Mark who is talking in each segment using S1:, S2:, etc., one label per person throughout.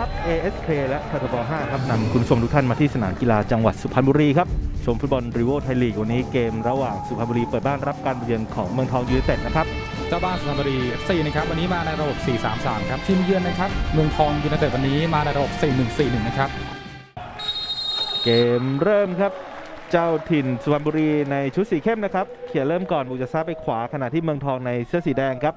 S1: ครับ ASK และททบ5ครับนำคุณผู้ชมทุกท่านมาที่สนามกีฬาจังหวัดสุพรรณบุรีครับ ชมฟุตบอลริโวไทยลีก วันนี้เกมระหว่างสุพรรณบุรีเปิดบ้านรับการเยือนของเมืองทองยูไนเต็ดนะครับ
S2: เจ้าบ้านสุพรรณบุรี FC นะครับวันนี้มาในระบบ 4-3-3 ครับทีมเยือนนะครับเมืองทองยูไนเต็ดวันนี้มาในระบบ 4-1-4-1 นะครับ
S1: เกมเริ่มครับเจ้าถิ่นสุพรรณบุรีในชุดสีเข้มนะครับเขียนเริ่มก่อนบุกจะซาไปขวาขณะที่เมืองทองในเสื้อสีแดงครับ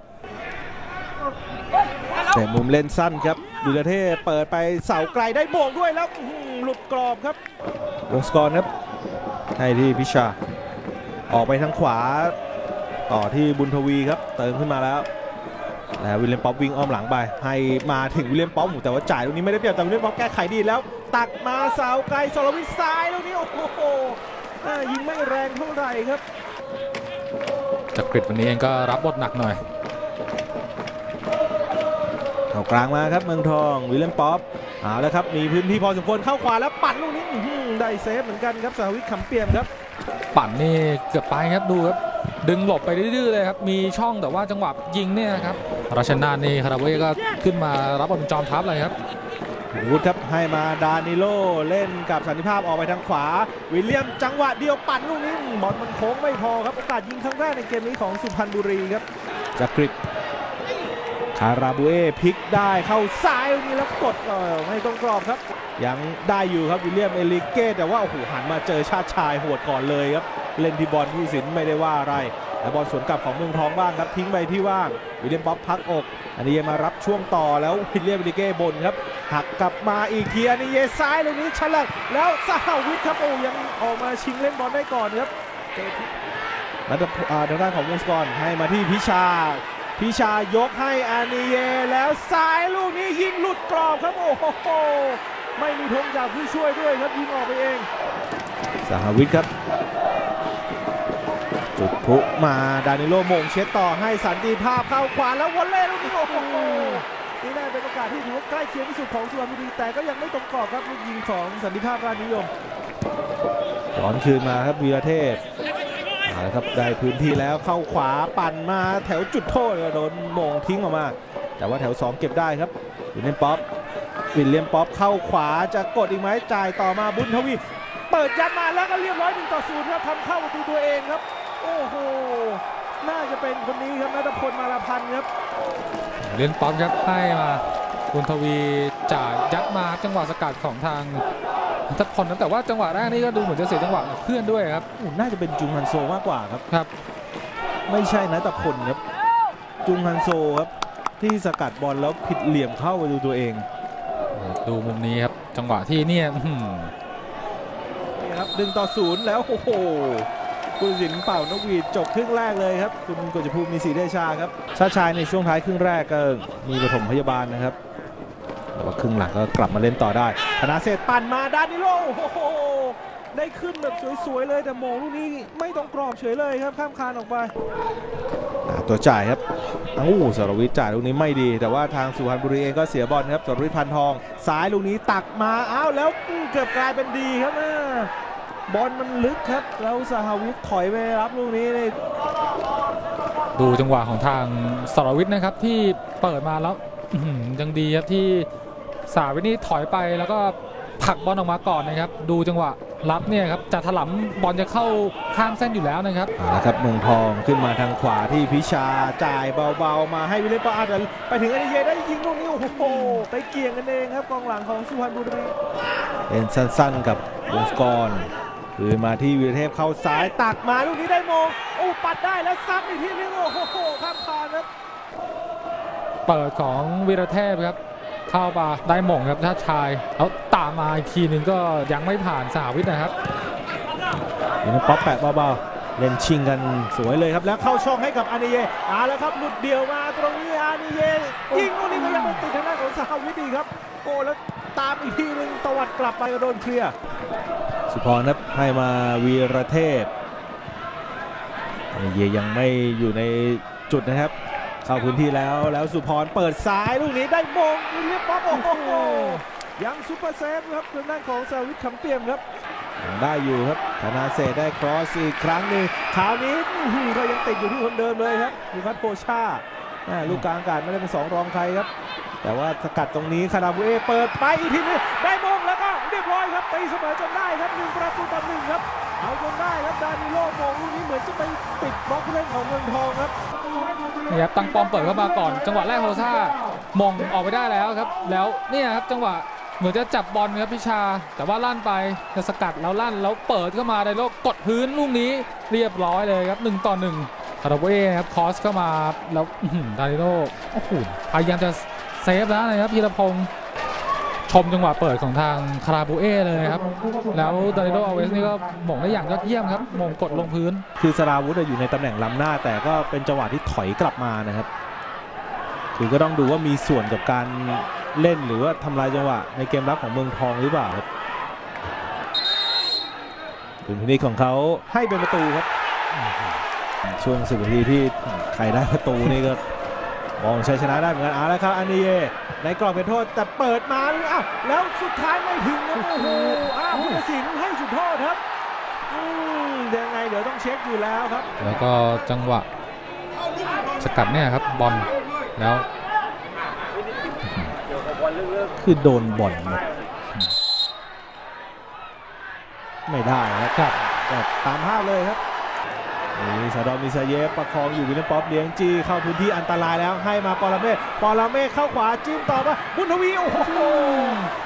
S1: แต่มุมเล่นสั้นครับ ดูดาเท่เปิดไปเสาไกลได้โมงด้วยแล้วอื้อหือหลุดกรอบครับวงสกอร์ครับให้ที่พิชา ออกไปทางขวา ต่อที่บุญทวีครับ เติมขึ้นมาแล้วแล้ววิลเลียมป๊อปวิ่งอ้อมหลังไป ให้มาถึงวิลเลียมป๊อปแต่ว่าจ่ายตรงนี้ไม่ได้เปรียบแต่วิลเลียมป๊อปแก้ไขดีแล้ว ตักมาเสาไกลสรวิทย์ซ้ายตรงนี้โอ้โหอ่ายิงไม่แรงเท่าไหร่ครับ
S2: จักริดวันนี้เองก็รับบทหนักหน่อย
S1: เข้ากลางมาครับเมืองทองวิลเลียมป๊อปเอาแล้วครับมีพื้นที่พอสมควรเข้าขวาแล้วปัดลูกนี้อื้อหือได้เซฟเหมือนกันครับสาวิทย์ขำเปี่ยมครับ
S2: ปั่นนี่เกือบไปครับดูครับดึงหลบไปดื้อๆเลยครับ มีช่องแต่ว่าจังหวะยิงเนี่ยครับราชนาทนี่คาราเวก็ขึ้นมารับบทเป็นจอมทัพเลยครับ
S1: วูดครับให้มาดานิโลเล่นกับสันติภาพออกไปทางขวา วิลเลียมจังหวะเดียวปัดลูกนี้บอลมันโค้งไม่พอครับโอกาสยิงครั้งแรกในเกมนี้ของสุพรรณบุรีครับจากกริด คาราบูเอพลิกได้เข้าซ้ายนี้แล้วกดเออไม่ตรงกรอบครับ ยังได้อยู่ครับวิลเลียมเอลิเก้แต่ว่าโอ้โหหันมาเจอชาติชายโหดก่อนเลยครับ เล่นที่บอลผู้สินไม่ได้ว่าอะไรแต่บอลสวนกลับของเมืองทองบ้างครับ ทิ้งไปที่ว่างวิลเลียมป๊อปพักอก อันนี้มารับช่วงต่อแล้ววิลเลียมเอลิเก้บนครับหักกลับมาอีกทีอันนี้เยซ้ายตรงนี้ฉลับแล้วสหวิทครับโอ้ยังออกมาชิงเล่นบอลได้ก่อนครับเจอที่นัทาทางด้านของวงศกรให้มาที่พิชา พิชายกให้อานิเยแล้วซ้ายลูกนี้ยิงหลุดกรอบครับโอ้โหไม่มีธงจากผู้ช่วยด้วยครับยิงออกไปเอง สหวิทย์ครับ จุดพลุมาดานิโลโมงเช็ดต่อให้สันติภาพเข้าขวาแล้ววอลเล่ลูกนี้โอ้โหนี่น่าเป็นโอกาสที่ถือว่าใกล้เคียงที่สุดของสุพรรณบุรีแต่ก็ยังไม่ตรงกรอบครับลูกยิงของสันติภาพราชนิยมถอนคืนมาครับวีรเทพ เอาละครับได้พื้นที่แล้วเข้าขวาปั่นมาแถวจุดโทษโดนโมงทิ้งออกมา แต่ว่าแถว 2 เก็บได้ครับวิลเลียมป๊อปวิลเลียมป๊อปเข้าขวาจะกดอีกไหมจ่ายต่อมาบุญทวีเปิดยัดมาแล้วก็เรียบร้อยหนึ่งต่อศูนย์ครับทำเข้าประตูตัวเองครับ โอ้โหน่าจะเป็นคนนี้ครับนัทพลมาลาพันธ์ครับ
S2: เล่นป๊อปครับให้มาคุณทวีจ่ายยัดมาจังหวะสกัดของทาง ทัพพลนะแต่ว่าจังหวะแรกนี่ก็ดูเหมือนจะเสียจังหวะกับเพื่อนด้วยครับ
S1: โอ้น่าจะเป็นจุงฮันโซมากกว่าครับ
S2: ครับ
S1: ไม่ใช่นัทพลครับ จุงฮันโซครับที่สกัดบอลแล้วผิดเหลี่ยมเข้าประตูตัวเอง
S2: ดูมุมนี้ครับจังหวะที่เนี่ยอื้อหือ
S1: นี่ครับดึงต่อศูนย์แล้วโอ้โหคุณสินเป่านกหวีดจบครึ่งแรกเลยครับ คุณกฤษภูมิมีสีเดชาครับชาติชายในช่วงท้ายครึ่งแรกก็มีปฐมพยาบาลนะครับ แต่ว่าครึ่งหลังก็กลับมาเล่นต่อได้ธนาเศษปั่นมาดานิโลโอ้โหได้ขึ้นแบบสวยๆเลยแต่โมงลูกนี้ไม่ตรงกรอบเฉยเลยครับข้ามคานออกไปอ่าตัวจ่ายครับเอ้าสรวิทย์จ่ายลูกนี้ไม่ดี แต่ว่าทางสุพรรณบุรีเองก็เสียบอลครับสรวิทย์พันทองซ้ายลูกนี้ตักมาอ้าวแล้วเกือบกลายเป็นดีครับอ่าบอลมันลึกครับแล้วสหวิทย์ถอยไปรับลูกนี้นี่
S2: ดูจังหวะของทางสรวิทย์นะครับที่เปิดมาแล้วอื้อหือยังดีครับที่ สาวิทย์นี่ถอยไปแล้วก็ผลักบอลออกมาก่อนนะครับ ดูจังหวะรับเนี่ยครับจะถลำบอลจะเข้าข้างเส้นอยู่แล้วนะครับ
S1: เอาละครับเมืองทองขึ้นมาทางขวาที่พิชาจ่ายเบาๆ มาให้วิลเลนปอาร์ตไปถึงอเดเยได้ยิงลูกนี้โอ้โหไปเกี่ยงกันเองครับกองหลังของสุพรรณบุรีเล่นสั้นๆกับวงศกรคืนมาที่วีรเทพเข้าซ้ายตักมาลูกนี้ได้โมงโอ้ปัดได้แล้วซ้ำอีกทีนึงโอ้โหข้ามคานครับ
S2: เปิดของวีรเทพครับ เข้ามาได้หม่งครับชาติชายแล้วตามมาอีกทีหนึ่งก็ยังไม่ผ่านสาวิทย์นะครับ
S1: วิลเลนป๊อปแปะเบาๆเล่นชิงกันสวยเลยครับแล้วเข้าช่องให้กับอานิเยเอาแล้วครับหลุดเดี่ยวมาตรงนี้อานิเยยิงลูกนี้ก็ยังไม่ติดทางด้านของสหวิทย์อีกครับโอ้แล้วตามอีกทีหนึงตวัดกลับไปก็โดนเคลียร์สุพรครับให้มาวีรเทพอานิเยยังไม่อยู่ในจุดนะครับ เข้าพื้นที่แล้วแล้วสุพรเปิดซ้ายลูกนี้ได้มงเลียมป๊อปโอ้โหยังซุปเปอร์เซฟครับทางด้านของสหวิทย์คำเปี่ยมครับได้อยู่ครับธนาเศษได้ครอสอีกครั้งหนึ่งคราวนี้ก็ยังติดอยู่ที่คนเดิมเลยครับมีพัฒโพชาอ่าลูกกลางอากาศไม่ได้เป็นสองรองใครครับ แต่ว่าสกัดตรงนี้คาราบูเอเปิดไปอีกทีนึงได้มงแล้วก็เรียบร้อยครับตีเสมอจนได้ครับหนึ่งประตูต่อหนึ่งครับ เอาจนได้ครับดานิโลมงลูกนี้เหมือนจะไปปิดบล็อกผู้เล่นของเมืองทองครับ
S2: นี่ครับตั้งปอมเปิดเข้ามาก่อน จังหวะแรกโฮซ่ามองออกไปได้แล้วครับ แล้วเนี่ยครับจังหวะเหมือนจะจับบอลครับพิชา แต่ว่าลั่นไปจะสกัดแล้วลั่นแล้วเปิดเข้ามาในโลกกดพื้นลูกนี้เรียบร้อยเลยครับหนึ่งต่อหนึ่งคาราเว่ครับคอสเข้ามาแล้วดาริโลโอ้โหพยายามจะเซฟแล้วนะครับพีรพงศ์ ชมจังหวะเปิดของทางคาราบูเอเลยครับ แล้วดาริโลอาเวสนี่ก็หม่งได้อย่างยอดเยี่ยมครับม่งกดลงพื้น
S1: คือสราวุธอยู่ในตำแหน่งล้ำหน้า แต่ก็เป็นจังหวะที่ถอยกลับมานะครับ คือก็ต้องดูว่ามีส่วนกับการเล่นหรือว่าทำลายจังหวะ ในเกมรับของเมืองทองหรือเปล่าครับถึงพินิจของเขาให้เป็นประตูครับ ช่วงสิบนาทีที่ใครได้ประตูนี่ก็ มองชัยชนะได้เหมือนกันเอาละครับอันนี้เยในกรอบเขตโทษแต่เปิดมาอ้าวแล้วสุดท้ายไม่ถึงครับโอ้โหอ้าวผู้ตัดสินให้จุดโทษครับอืมยังไงเดี๋ยวต้องเช็คอยู่แล้วครับ
S2: แล้วก็จังหวะสกัดเนี่ยครับบอลแล้ว
S1: คือโดนบ่อนหมดไม่ได้นะครับก็ตามภาพเลยครับ นี่ซาดอนมิซาเยฟประคองอยู่วินเนอร์ป๊อปเลี้ยงจีเข้าพื้นที่อันตรายแล้วให้มาปอลเมศปอลเมศเข้าขวาจิ้มต่อมาบุญทวีโอ้โห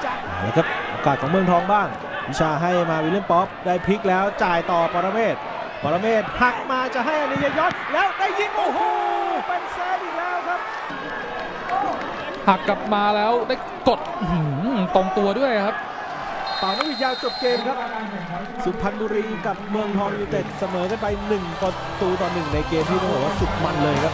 S1: จัดแล้วครับโอกาสของเมืองทองบ้าง วิชาให้มาวิลเลียมป๊อปได้พลิกแล้วจ่ายต่อปอลเมศปอลเมศหักมาจะให้อนิยยศแล้วได้ยิงโอ้โหเป็นเซฟอีกแล้วครับ
S2: หักกลับมาแล้วได้กดอื้อหือตรงตัวด้วยครับ
S1: เป่านกหวิดยาวจบเกมครับ สุพรรณบุรีกับเมืองทองยูไนเต็ดเสมอกันไป1ประตูต่อหนึ่งในเกมที่ต้องบอกว่าสุดมันเลยครับ